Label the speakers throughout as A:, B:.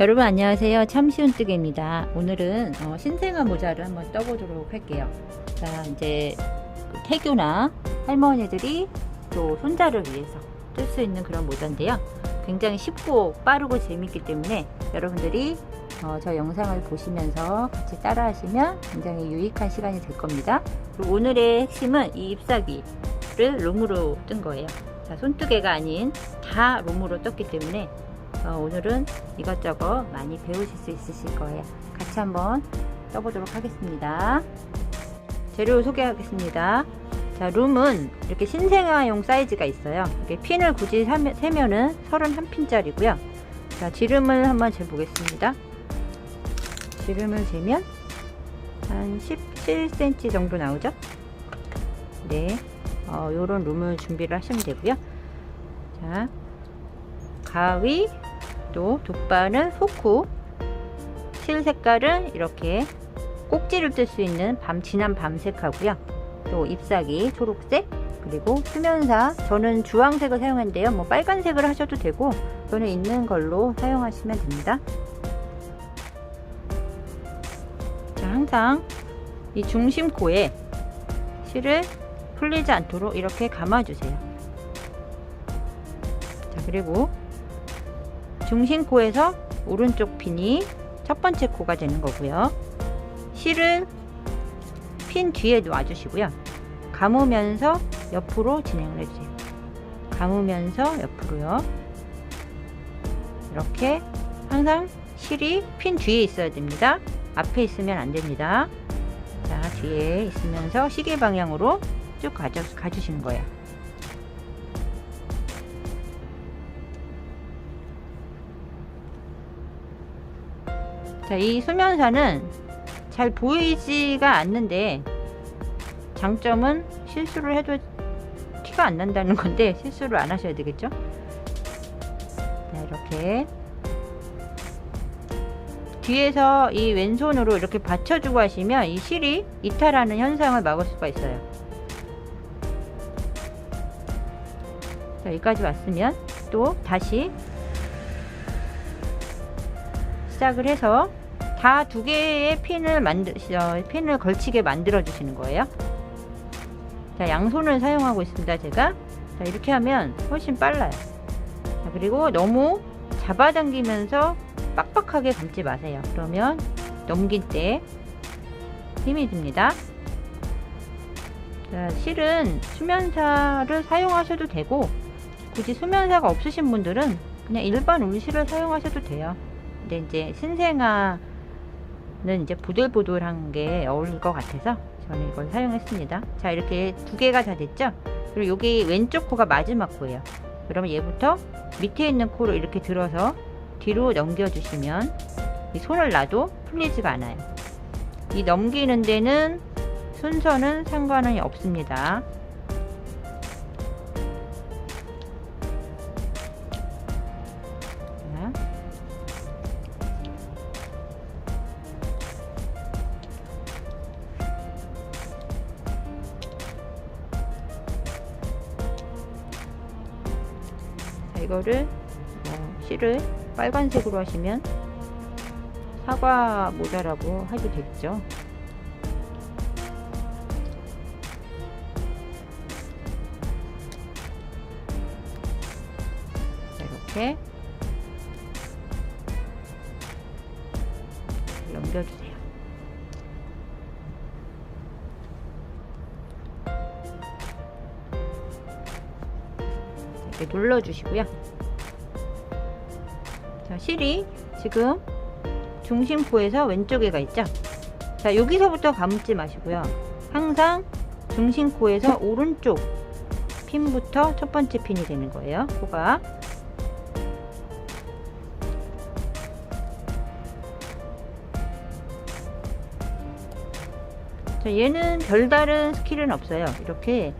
A: 여러분 안녕하세요. 참시운뜨개입니다. 오늘은 어, 신생아 모자를 한번 떠보도록 할게요. 자 이제 그 태교나 할머니들이 또 손자를 위해서 쓸수 있는 그런 모자인데요. 굉장히 쉽고 빠르고 재밌기 때문에 여러분들이 어, 저 영상을 보시면서 같이 따라 하시면 굉장히 유익한 시간이 될 겁니다. 그리고 오늘의 핵심은 이 잎사귀를 롬으로 뜬 거예요. 자, 손뜨개가 아닌 다 롬으로 떴기 때문에 어, 오늘은 이것저것 많이 배우실 수 있으실 거예요. 같이 한번 떠보도록 하겠습니다. 재료 소개하겠습니다. 자, 룸은 이렇게 신생아용 사이즈가 있어요. 이렇게 핀을 굳이 세면은 31핀짜리고요. 자, 지름을 한번 재보겠습니다. 지름을 재면 한 17cm 정도 나오죠? 네. 어, 요런 룸을 준비를 하시면 되고요. 자, 가위, 또 돗바는 후쿠, 실 색깔은 이렇게 꼭지를 뜰 수 있는 밤 진한 밤색하고요. 또 잎사귀 초록색, 그리고 수면사 저는 주황색을 사용했는데요. 뭐 빨간색을 하셔도 되고 저는 있는 걸로 사용하시면 됩니다. 자, 항상 이 중심 코에 실을 풀리지 않도록 이렇게 감아주세요. 자, 그리고 중심코에서 오른쪽 핀이 첫 번째 코가 되는 거고요. 실을 핀 뒤에 놔주시고요. 감으면서 옆으로 진행을 해주세요. 감으면서 옆으로요. 이렇게 항상 실이 핀 뒤에 있어야 됩니다. 앞에 있으면 안 됩니다. 자, 뒤에 있으면서 시계 방향으로 쭉 가져, 가주시는 거예요. 자, 이 수면사는 잘 보이지가 않는데 장점은 실수를 해도 티가 안 난다는 건데 실수를 안 하셔야 되겠죠? 자, 이렇게 뒤에서 이 왼손으로 이렇게 받쳐주고 하시면 이 실이 이탈하는 현상을 막을 수가 있어요. 자, 여기까지 왔으면 또 다시 시작을 해서 다 두 개의 핀을 만드 어, 핀을 걸치게 만들어 주시는 거예요. 자, 양손을 사용하고 있습니다. 제가 자, 이렇게 하면 훨씬 빨라요. 자, 그리고 너무 잡아당기면서 빡빡하게 감지 마세요. 그러면 넘길 때 힘이 듭니다. 자, 실은 수면사를 사용하셔도 되고 굳이 수면사가 없으신 분들은 그냥 일반 울실을 사용하셔도 돼요. 근데 이제 신생아 는 이제 보들보들한 게 어울릴 것 같아서 저는 이걸 사용했습니다. 자, 이렇게 두 개가 다 됐죠? 그리고 여기 왼쪽 코가 마지막 코예요. 그러면 얘부터 밑에 있는 코로 이렇게 들어서 뒤로 넘겨주시면 이 손을 놔도 풀리지가 않아요. 이 넘기는 데는 순서는 상관이 없습니다. 이거를 어, 실을 빨간색으로 하시면 사과 모자라고 해도 되겠죠. 자, 이렇게 넘겨주세요. 이렇게 눌러주시고요. 자, 실이 지금 중심코에서 왼쪽에 가 있죠? 자, 여기서부터 감지 마시고요. 항상 중심코에서 오른쪽 핀부터 첫 번째 핀이 되는 거예요. 코가. 자, 얘는 별다른 스킬은 없어요. 이렇게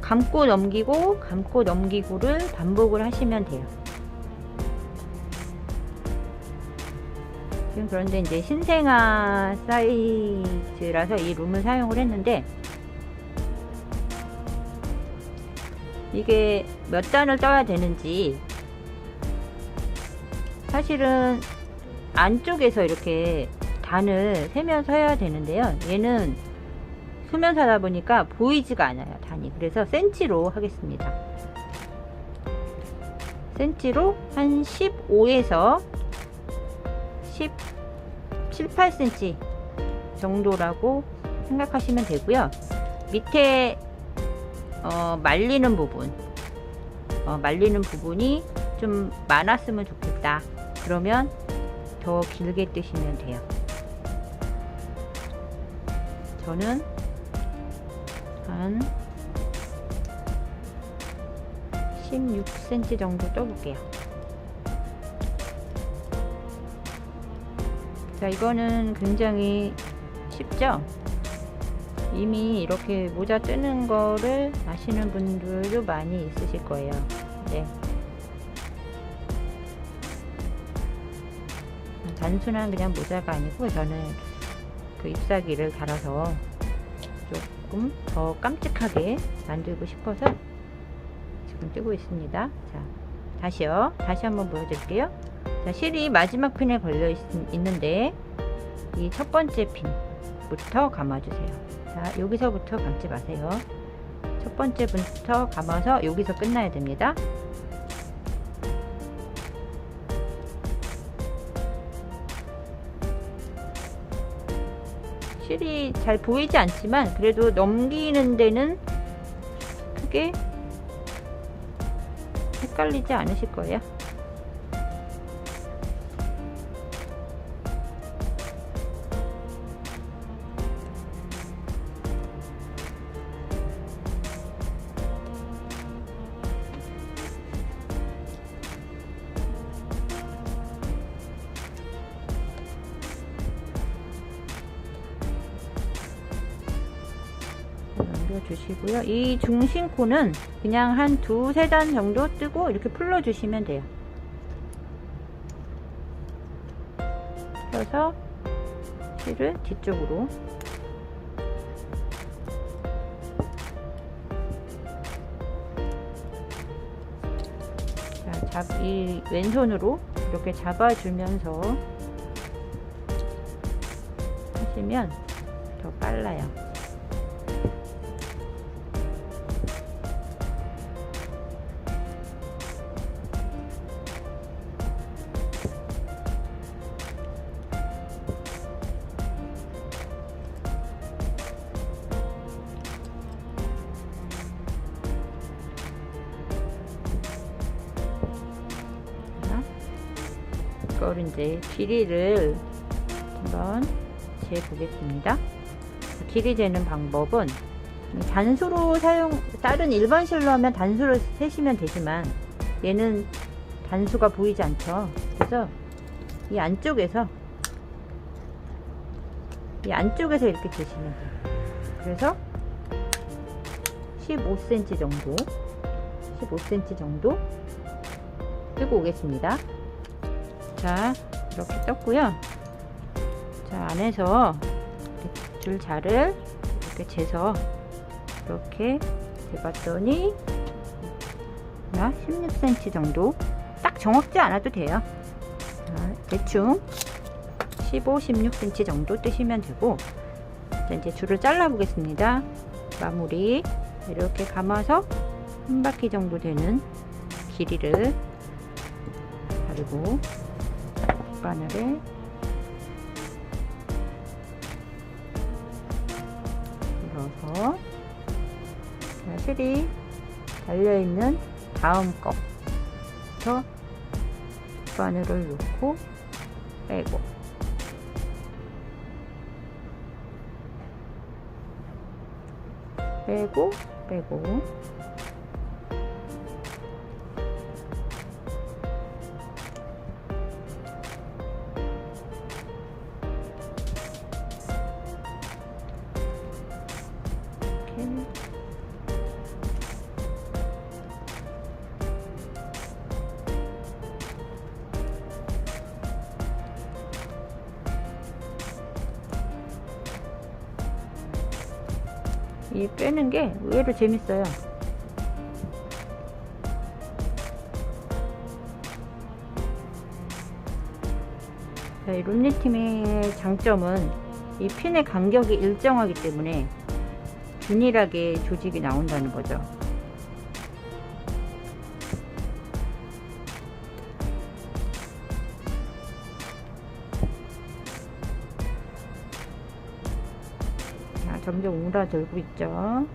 A: 감고 넘기고 감고 넘기고를 반복을 하시면 돼요. 지금 그런데 이제 신생아 사이즈라서 이 룸을 사용을 했는데 이게 몇 단을 떠야 되는지 사실은 안쪽에서 이렇게 단을 세면서 해야 되는데요. 얘는 수면서 하다 보니까 보이지가 않아요. 단이. 그래서 센치로 하겠습니다. 센치로 한 15에서 10, 7, 8cm 정도라고 생각하시면 되고요. 밑에 어, 말리는 부분, 어, 말리는 부분이 좀 많았으면 좋겠다. 그러면 더 길게 뜨시면 돼요. 저는 한 16cm 정도 떠볼게요. 자, 이거는 굉장히 쉽죠? 이미 이렇게 모자 뜨는 거를 아시는 분들도 많이 있으실 거예요. 네. 단순한 그냥 모자가 아니고 저는 그 잎사귀를 달아서 조금 더 깜찍하게 만들고 싶어서 지금 뜨고 있습니다. 자, 다시요. 다시 한번 보여드릴게요. 자, 실이 마지막 핀에 걸려 있, 있는데 이 첫 번째 핀부터 감아주세요. 자, 여기서부터 감지 마세요. 첫 번째 분부터 감아서 여기서 끝나야 됩니다. 실이 잘 보이지 않지만 그래도 넘기는 데는 크게 헷갈리지 않으실 거예요. 올려주시고요. 이 중심 코는 그냥 한 두세 단 정도 뜨고 이렇게 풀러주시면 돼요. 펴서 실을 뒤쪽으로 자, 잡, 이 왼손으로 이렇게 잡아주면서 하시면 더 빨라요. 이제 길이를 한번 재 보겠습니다. 길이 재는 방법은 단수로 사용, 다른 일반 실로 하면 단수로 세시면 되지만 얘는 단수가 보이지 않죠. 그래서 이 안쪽에서 이 안쪽에서 이렇게 재시면 돼요. 그래서 15cm 정도 15cm 정도 뜨고 오겠습니다. 자 이렇게 떴고요. 자 안에서 줄자를 이렇게 재서 이렇게 재봤더니 16cm 정도 딱 정확지 않아도 돼요. 자, 대충 15, 16cm 정도 뜨시면 되고 자, 이제 줄을 잘라 보겠습니다. 마무리. 이렇게 감아서 한 바퀴 정도 되는 길이를 바르고 바늘에 눌러서 실이 달려있는 다음 거부터 바늘을 넣고 빼고. 빼고 빼고 이 빼는 게 의외로 재밌어요. 자, 이 룸니팀의 장점은 이 핀의 간격이 일정하기 때문에 균일하게 조직이 나온다는 거죠. 점점 옹라들고 있죠.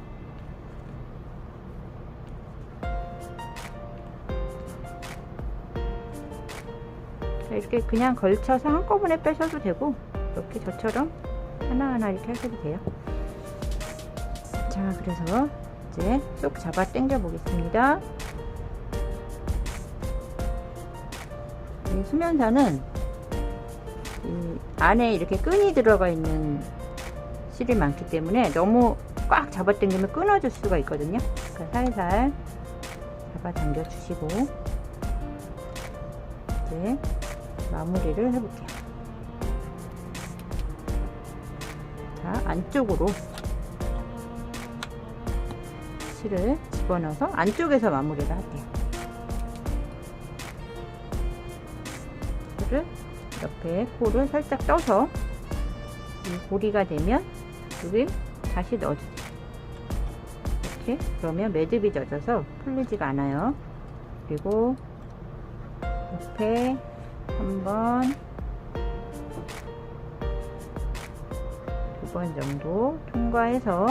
A: 자, 이렇게 그냥 걸쳐서 한꺼번에 빼셔도 되고 이렇게 저처럼 하나하나 이렇게 하셔도 돼요. 자, 그래서 이제 쏙 잡아 당겨 보겠습니다. 이 수면사는 이 안에 이렇게 끈이 들어가 있는 실이 많기 때문에 너무 꽉 잡아 당기면 끊어질 수가 있거든요. 그러니까 살살 잡아 당겨 주시고 이제 마무리를 해볼게요. 자, 안쪽으로 실을 집어넣어서 안쪽에서 마무리를 할게요. 실을 옆에 코를 살짝 떠서 이 고리가 되면 여기 다시 넣어주세요. 이렇게 그러면 매듭이 젖어서 풀리지가 않아요. 그리고 옆에 한번 두 번 정도 통과해서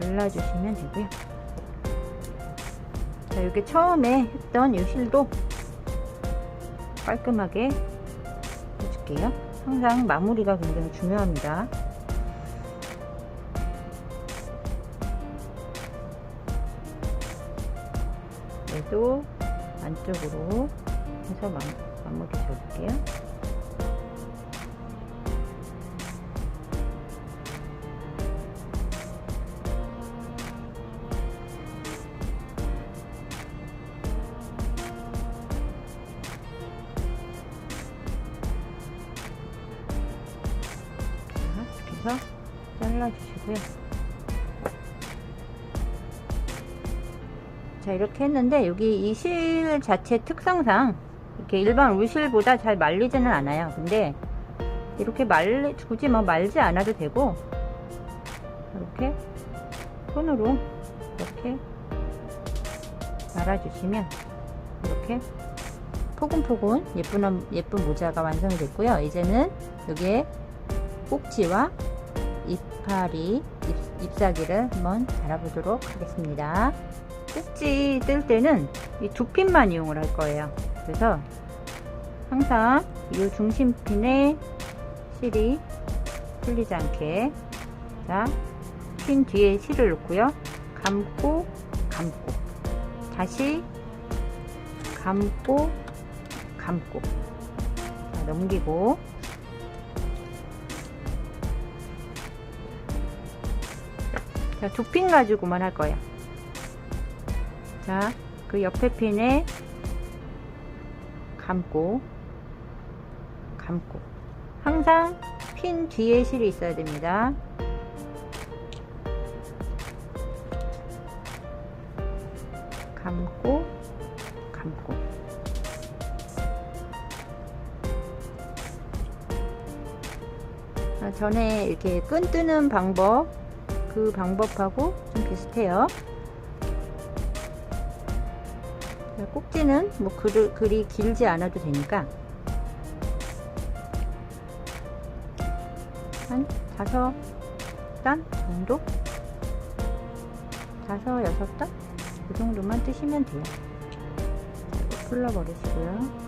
A: 잘라주시면 되고요. 자, 이렇게 처음에 했던 이 실도 깔끔하게 해줄게요. 항상 마무리가 굉장히 중요합니다. 얘도 안쪽으로 해서 마, 마무리 줘볼게요. 이렇게 했는데 여기 이 실 자체 특성상 이렇게 일반 울실보다 잘 말리지는 않아요. 근데 이렇게 말리 굳이 뭐 말지 않아도 되고 이렇게 손으로 이렇게 말아주시면 이렇게 포근포근 예쁜 예쁜 모자가 완성이 됐고요. 이제는 여기에 꼭지와 이파리, 잎, 잎사귀를 한번 달아보도록 하겠습니다. 꼭지 뜰 때는 이 두 핀만 이용을 할 거예요. 그래서 항상 이 중심 핀에 실이 풀리지 않게 자, 핀 뒤에 실을 놓고요. 감고, 감고, 다시 감고, 감고, 자, 넘기고, 자, 두 핀 가지고만 할 거예요. 자, 그 옆에 핀에 감고, 감고. 항상 핀 뒤에 실이 있어야 됩니다. 감고, 감고. 아, 전에 이렇게 끈 뜨는 방법, 그 방법하고 좀 비슷해요. 꼭지는 뭐 글, 글이 길지 않아도 되니까 한 다섯 단 정도? 다섯 여섯 단? 그 정도만 뜨시면 돼요. 풀러버리시고요.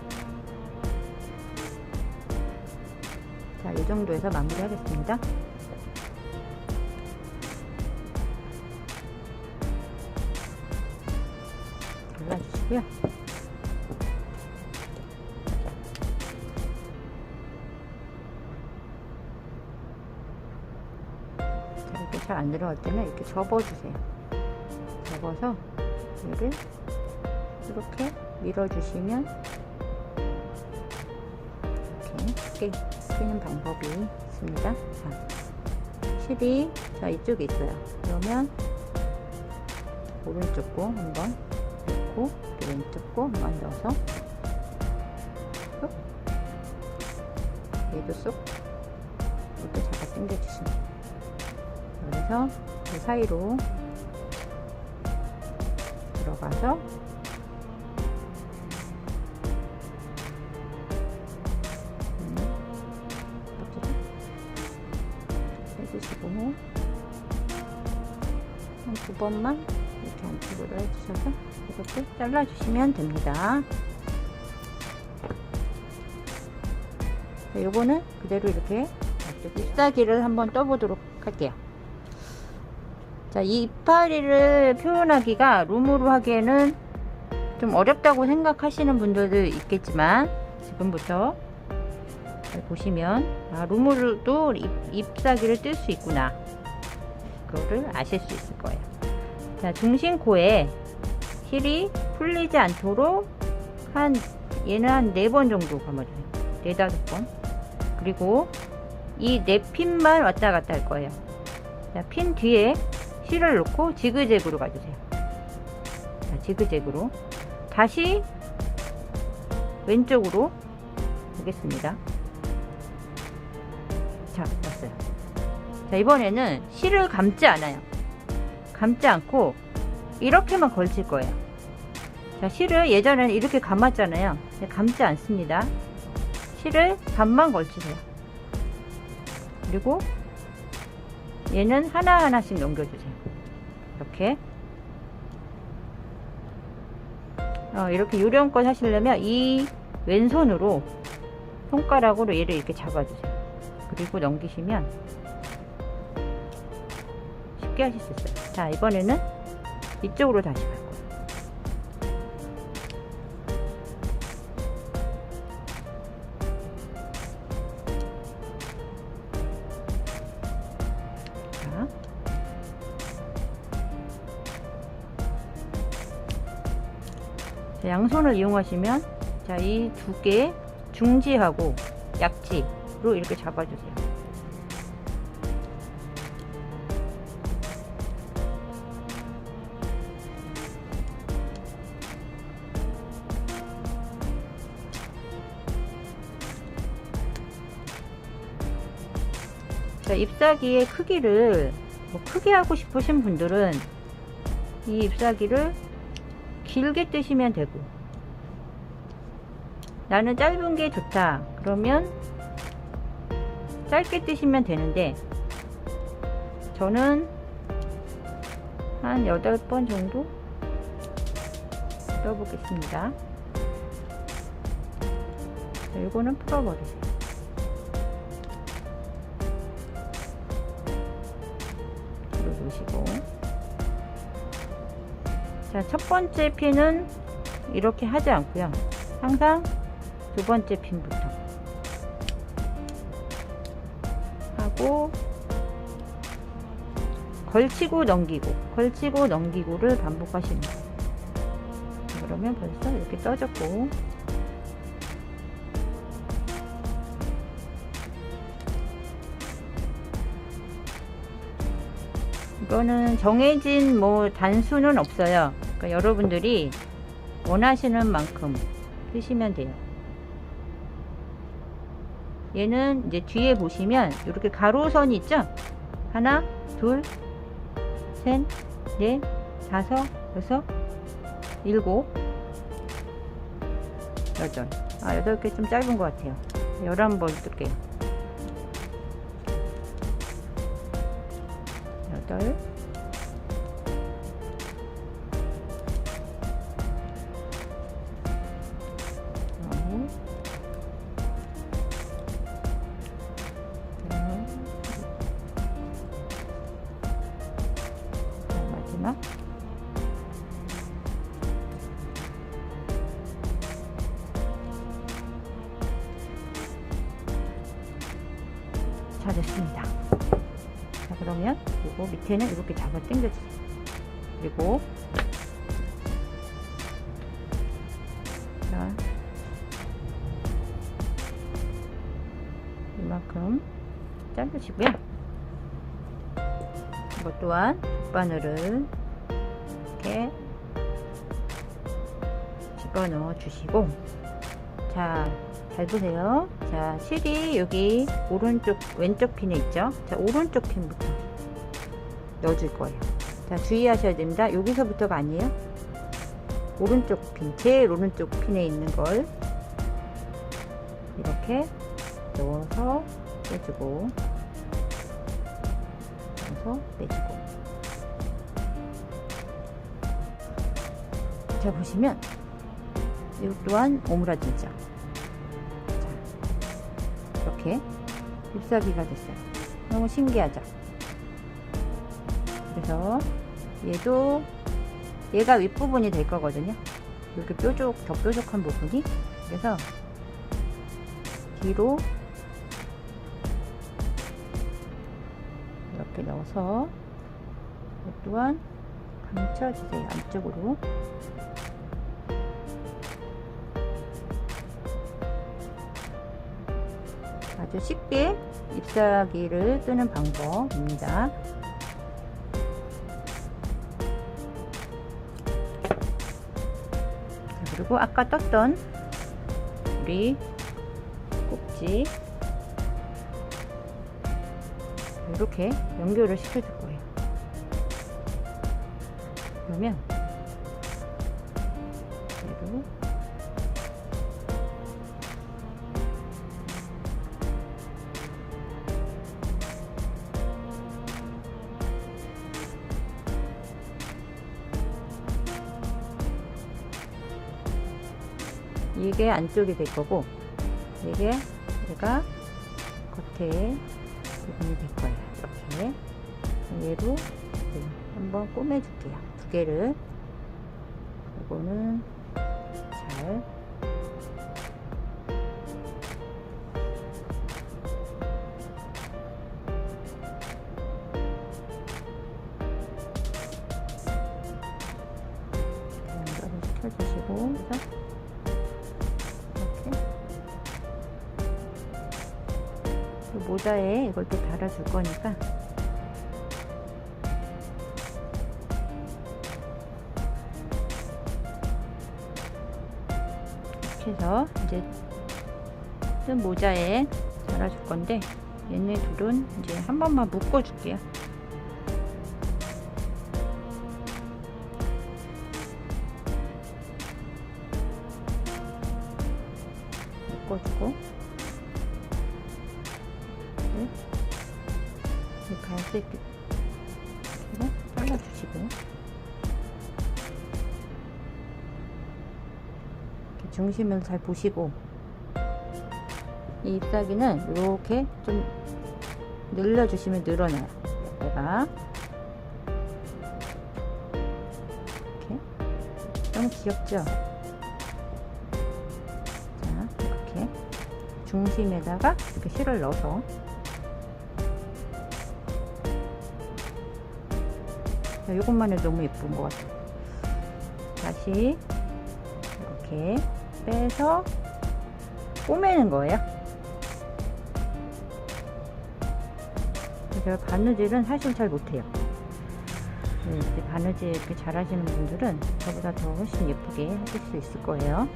A: 자, 이 정도에서 마무리 하겠습니다. 안 들어갈 때는 이렇게 접어주세요. 접어서 얘를 이렇게 밀어주시면 이렇게 끼는 방법이 있습니다. 자, 실이 자 이쪽에 있어요. 그러면 오른쪽 고 한번 넣고 왼쪽 고 한번 넣어서 얘도 쏙 이렇게 잡아 당겨주시면 그래서 그 사이로 들어가서 음? 해주시고 한 두 번만 이렇게 안쪽으로 해주셔서 이렇게 잘라주시면 됩니다. 자, 요거는 그대로 이렇게 잎사귀를 한번 떠보도록 할게요. 자, 이 이파리를 표현하기가 룸으로 하기에는 좀 어렵다고 생각하시는 분들도 있겠지만 지금부터 잘 보시면 아, 룸으로도 잎, 잎사귀를 뜰 수 있구나 그거를 아실 수 있을 거예요. 자, 중심코에 힐이 풀리지 않도록 한 얘는 한 네 번 정도 감아주세요. 네 다섯 번. 그리고 이 네 핀만 왔다 갔다 할 거예요. 자, 핀 뒤에 실을 놓고 지그재그로 가주세요. 자, 지그재그로. 다시 왼쪽으로 보겠습니다. 자, 왔어요. 자, 이번에는 실을 감지 않아요. 감지 않고 이렇게만 걸칠 거예요. 자, 실을 예전에는 이렇게 감았잖아요. 감지 않습니다. 실을 반만 걸치세요. 그리고 얘는 하나하나씩 넘겨주세요. 이렇게. 어, 이렇게 요령껏 하시려면 이 왼손으로 손가락으로 얘를 이렇게 잡아주세요. 그리고 넘기시면 쉽게 하실 수 있어요. 자, 이번에는 이쪽으로 다시 갈 거예요. 손을 이용하시면 자, 이 두 개 중지하고 약지로 이렇게 잡아주세요. 자, 잎사귀의 크기를 뭐 크게 하고 싶으신 분들은 이 잎사귀를 길게 뜨시면 되고 나는 짧은 게 좋다. 그러면 짧게 뜨시면 되는데 저는 한 8번 정도 떠보겠습니다. 자, 이거는 풀어버리세요. 뒤로 놓으시고. 자, 첫 번째 핀은 이렇게 하지 않고요. 항상 두 번째 핀부터 하고 걸치고 넘기고 걸치고 넘기고를 반복하시는 거예요. 그러면 벌써 이렇게 떠졌고 이거는 정해진 뭐 단수는 없어요. 그러니까 여러분들이 원하시는 만큼 쓰시면 돼요. 얘는 이제 뒤에 보시면 이렇게 가로선이 있죠? 하나, 둘, 셋, 넷, 다섯, 여섯, 일곱, 여덟. 아, 여덟 개 좀 짧은 것 같아요. 열한 번 뜰게요. 여덟, 자 이만큼 자르시고요. 이것 또한 바늘을 이렇게 집어넣어 주시고 자 잘 보세요. 자, 실이 여기 오른쪽, 왼쪽 핀에 있죠? 자, 오른쪽 핀부터 넣어줄 거예요. 자, 주의하셔야 됩니다. 여기서부터가 아니에요. 오른쪽 핀, 제일 오른쪽 핀에 있는 걸 이렇게 넣어서 빼주고, 넣어서 빼주고. 자, 보시면, 이 또한 오므라지죠. 자, 이렇게 잎사귀가 됐어요. 너무 신기하죠? 그래서 얘도 얘가 윗부분이 될 거거든요. 이렇게 뾰족, 더 뾰족한 부분이. 그래서 뒤로 이렇게 넣어서 이 또한 감춰주세요. 안쪽으로. 아주 쉽게 잎사귀를 뜨는 방법입니다. 그리고 아까 떴던 우리 꼭지 이렇게 연결을 시켜줄 거예요. 그러면 이게 안쪽이 될 거고 이게 얘가 겉에 부분이 될 거예요. 이렇게 네, 한번 꼬매줄게요. 두 개를 이거는 잘 시켜주시고 그래서 모자에 이걸 또 달아줄 거니까. 이렇게 해서 이제 뜬 모자에 달아줄 건데 얘네 둘은 이제 한 번만 묶어 줄게요 잘라주시고. 이렇게 중심을 잘 보시고. 이 잎사귀는 이렇게 좀 늘려주시면 늘어나요. 얘가. 이렇게. 너무 귀엽죠? 자 이렇게 중심에다가 이렇게 실을 넣어서 이것만 해도 너무 예쁜 것 같아요. 다시 이렇게 빼서 꼬매는 거예요. 제가 바느질은 사실 잘 못해요. 네, 바느질 이렇게 잘 하시는 분들은 저보다 더 훨씬 예쁘게 하실 수 있을 거예요.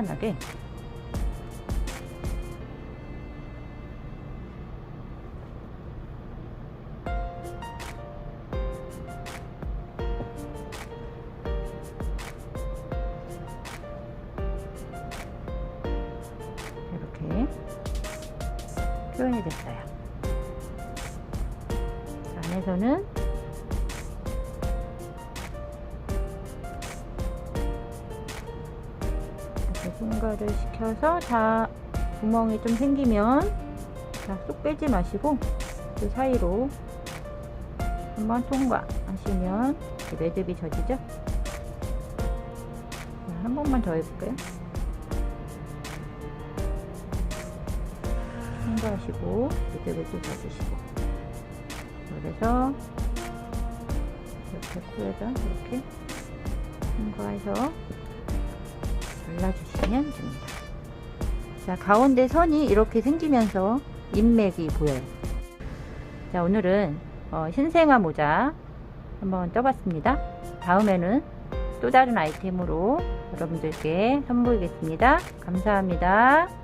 A: 간단하게 분갈을 시켜서 다 구멍이 좀 생기면 자, 쏙 빼지 마시고 그 사이로 한번 통과하시면 매듭이 젖이죠? 자, 한 번만 더 해볼까요? 통과하시고 매듭을 또 젖으시고 그래서 이렇게 코에다 이렇게 통과해서 잘라주시면 됩니다. 자, 가운데 선이 이렇게 생기면서 인맥이 보여요. 자, 오늘은 어, 신생아 모자 한번 떠봤습니다. 다음에는 또 다른 아이템으로 여러분들께 선보이겠습니다. 감사합니다.